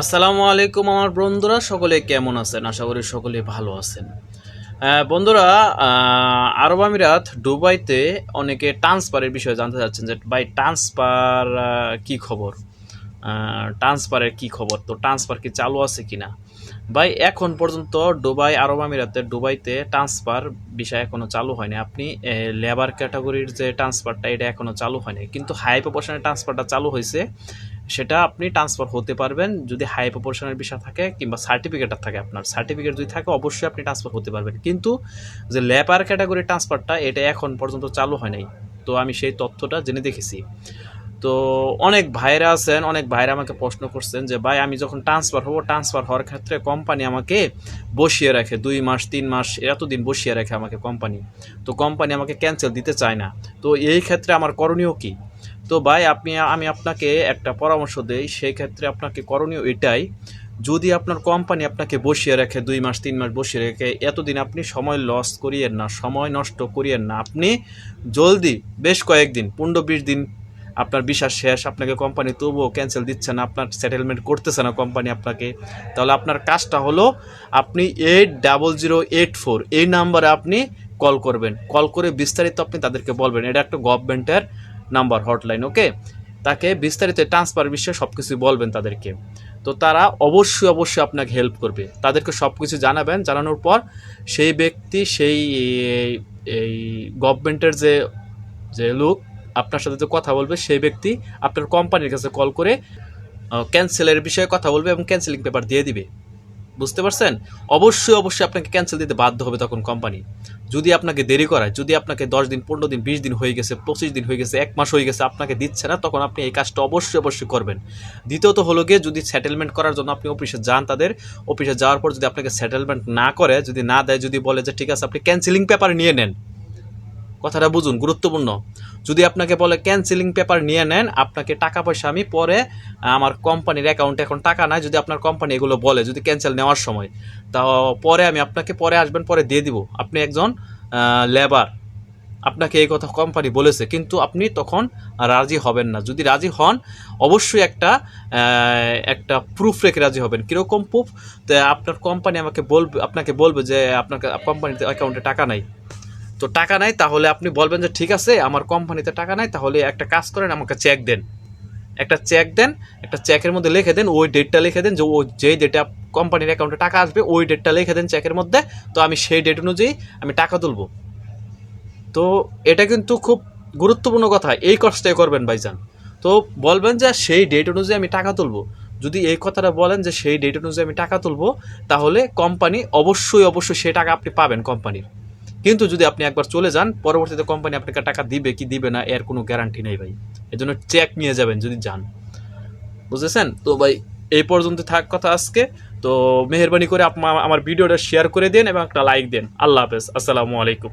আসসালামু আলাইকুম আমার বন্ধুরা, সকলে কেমন আছেন? আশা করি সকলে ভালো আছেন। বন্ধুরা আরব আমিরাত দুবাইতে অনেকে ট্রান্সফারের বিষয়ে জানতে চাচ্ছেন যে, ভাই, ট্রান্সফার কি খবর? ট্রান্সফারের কি খবর? তো ট্রান্সফার কি চালু আছে কি না ভাই, এখন পর্যন্ত দুবাই, আরব আমিরাতে, দুবাইতে ট্রান্সফার বিষয় এখনও চালু হয়নি। আপনি লেবার ক্যাটাগরির যে ট্রান্সফারটা, এটা এখনও চালু হয়নি। কিন্তু হাই প্রপোর্শনের ট্রান্সফারটা চালু হয়েছে। সেটা আপনি ট্রান্সফার হতে পারবেন যদি হাই প্রপোর্শনের বিষয় থাকে কিংবা সার্টিফিকেটটা থাকে আপনার। সার্টিফিকেট যদি থাকে, অবশ্যই আপনি ট্রান্সফার হতে পারবেন। কিন্তু যে লেবার ক্যাটাগরি ট্রান্সফারটা এটা এখন পর্যন্ত চালু হয় নাই। তো আমি সেই তথ্যটা জেনে দেখেছি। তো অনেক ভাইরা আছেন, অনেক ভাইরা আমাকে প্রশ্ন করছেন যে, ভাই, আমি যখন ট্রান্সফার হব ট্রান্সফার হওয়ার ক্ষেত্রে কোম্পানি আমাকে বসিয়ে রাখে, দুই মাস, তিন মাস, এতদিন বসিয়ে রাখে আমাকে কোম্পানি তো কোম্পানি আমাকে ক্যান্সেল দিতে চায় না। তো এই ক্ষেত্রে আমার করণীয় কি? তো ভাই, আপনি, আমি আপনাকে একটা পরামর্শ দেই সেই ক্ষেত্রে আপনাকে করণীয় এটাই, যদি আপনার কোম্পানি আপনাকে বসিয়ে রাখে, দুই মাস, তিন মাস বসিয়ে রেখে, এতদিন আপনি সময় লস করিয়েন না, সময় নষ্ট করিয়েন না, আপনি জলদি বেশ কয়েকদিন, পনেরো, বিশ দিন আপনার বিশ্বাস শেষ, আপনাকে কোম্পানি তবুও ক্যান্সেল দিচ্ছে না, আপনার সেটেলমেন্ট করতেছে না কোম্পানি আপনাকে, তাহলে আপনার কাজটা হলো আপনি eight double zero eight four এই নাম্বারে আপনি কল করবেন। কল করে বিস্তারিত আপনি তাদেরকে বলবেন। এটা একটা গভর্নমেন্টের নাম্বার হটলাইন, ওকে? তাকে বিস্তারিত ট্রান্সফার বিষয়ে সব কিছু বলবেন তাদেরকে। তো তারা অবশ্যই অবশ্যই আপনাকে হেল্প করবে। তাদেরকে সব কিছু জানাবেন। জানানোর পর সেই ব্যক্তি, সেই, এই- গভর্নমেন্টের যে যে লোক আপনার সাথে যে কথা বলবে, সেই ব্যক্তি আপনার কোম্পানির কাছে কল করে ক্যান্সেলের বিষয়ে কথা বলবে এবং ক্যান্সেলিং পেপার দিয়ে দিবে। বুঝতে পারছেন? অবশ্যই অবশ্যই আপনাকে ক্যান্সেল দিতে বাধ্য হবে তখন কোম্পানি যদি আপনাকে দেরি করায়, যদি আপনাকে দশ দিন, পনেরো দিন, বিশ দিন হয়ে গেছে, পঁচিশ দিন হয়ে গেছে, এক মাস হয়ে গেছে, আপনাকে দিচ্ছে না, তখন আপনি এই কাজটা অবশ্যই অবশ্যই করবেন। দ্বিতীয়ত হলো গিয়ে যদি সেটেলমেন্ট করার জন্য আপনি অফিসে যান তাদের অফিসে যাওয়ার পর যদি আপনাকে সেটেলমেন্ট না করে, যদি না দেয়, যদি বলে যে ঠিক আছে, আপনি ক্যান্সেলিং পেপার নিয়ে নেন। কথাটা বুঝুন, গুরুত্বপূর্ণ। যদি আপনাকে বলে ক্যান্সেলিং পেপার নিয়ে নেন, আপনাকে টাকা পয়সা আমি পরে, আমার কোম্পানির অ্যাকাউন্টে এখন টাকা নাই, যদি আপনার কোম্পানি এগুলো বলে, যদি ক্যান্সেল নেওয়ার সময়, তা পরে আমি আপনাকে পরে আসবেন, পরে দিয়ে দিব। আপনি একজন লেবার আপনাকে এই কথা কোম্পানি বলেছে, কিন্তু আপনি তখন রাজি হবেন না। যদি রাজি হন, অবশ্যই একটা একটা প্রুফ রেখে রাজি হবেন। কীরকম প্রুফ তো আপনার কোম্পানি আমাকে বলবে, আপনাকে বলবে যে আপনার কোম্পানিতে অ্যাকাউন্টে টাকা নাই। তো টাকা নাই, তাহলে আপনি বলবেন যে, ঠিক আছে, আমার কোম্পানিতে টাকা নাই, তাহলে একটা কাজ করেন, আমাকে চেক দেন। একটা চেক দেন, একটা চেকের মধ্যে লিখে দেন, ওই ডেটটা লিখে দেন, যে, ও, যেই ডেটে কোম্পানির অ্যাকাউন্টে টাকা আসবে, ওই ডেটটা লিখে দেন চেকের মধ্যে, তো আমি সেই ডেট অনুযায়ী আমি টাকা তুলবো। তো এটা কিন্তু খুব গুরুত্বপূর্ণ কথা, এই কাজটাই করবেন ভাইজান। তো বলবেন যে, সেই ডেট অনুযায়ী আমি টাকা তুলবো। যদি এই কথাটা বলেন যে, সেই ডেট অনুযায়ী আমি টাকা তুলবো, তাহলে কোম্পানি অবশ্যই অবশ্যই সেই টাকা আপনি পাবেন কোম্পানির কিন্তু যদি আপনি একবার চলে যান, পরবর্তীতে কোম্পানি আপনাকে টাকা দিবে কি দিবে না, এর কোনো গ্যারান্টি নেই ভাই। এই জন্য চেক নিয়ে যাবেন যদি যান। বুঝেছেন? তো ভাই, এই পর্যন্ত থাক কথা আজকে। তো মেহরবানি করে আমার ভিডিওটা শেয়ার করে দেন এবং একটা লাইক দেন। আল্লাহ হাফেজ। আসসালামু আলাইকুম।